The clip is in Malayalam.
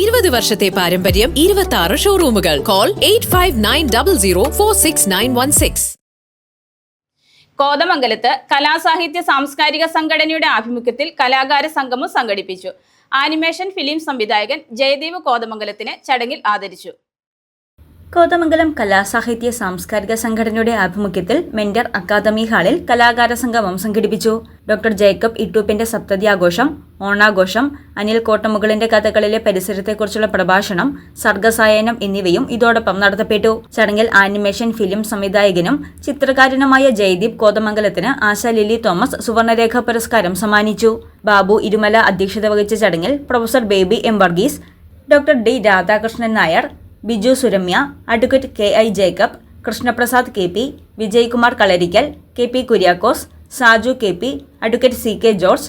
ഇരുപത് വർഷത്തെ പാരമ്പര്യം ഇരുപത്തി ആറ് ഷോറൂമുകൾ call eight five nine double zero four six nine one six കോതമംഗലത്ത് കലാസാഹിത്യ സാംസ്കാരിക സംഘടനയുടെ ആഭിമുഖ്യത്തിൽ കലാകാര സംഗമം സംഘടിപ്പിച്ചു. ആനിമേഷൻ ഫിലിം സംവിധായകൻ ജയദേവ് കോതമംഗലത്തിനെ ചടങ്ങിൽ ആദരിച്ചു. കോതമംഗലം കലാസാഹിത്യ സാംസ്കാരിക സംഘടനയുടെ ആഭിമുഖ്യത്തിൽ മെന്റർ അക്കാദമി ഹാളിൽ കലാകാര സംഗമം സംഘടിപ്പിച്ചു. ഡോക്ടർ ജേക്കബ് ഇട്ടൂപ്പിന്റെ സപ്തതി ആഘോഷം ഓണാഘോഷം അനിൽ കോട്ടമുകളിന്റെ കഥകളിലെ പരിസരത്തെക്കുറിച്ചുള്ള പ്രഭാഷണം സർഗസായനം എന്നിവയും ഇതോടൊപ്പം നടത്തപ്പെട്ടു. ചടങ്ങിൽ ആനിമേഷൻ ഫിലിം സംവിധായകനും ചിത്രകാരനുമായ ജയദീപ് കോതമംഗലത്തിന് ആശ ലില്ലി തോമസ് സുവർണരേഖ പുരസ്കാരം സമ്മാനിച്ചു. ബാബു ഇരുമല അധ്യക്ഷത വഹിച്ച ചടങ്ങിൽ professor Baby M Varghese doctor D Radhakrishnan Nair Biju Suramya advocate K I Jacob Krishnaprasad K P Vijayakumar Kalarikkal K P Kuriakose Saju K P advocate C K George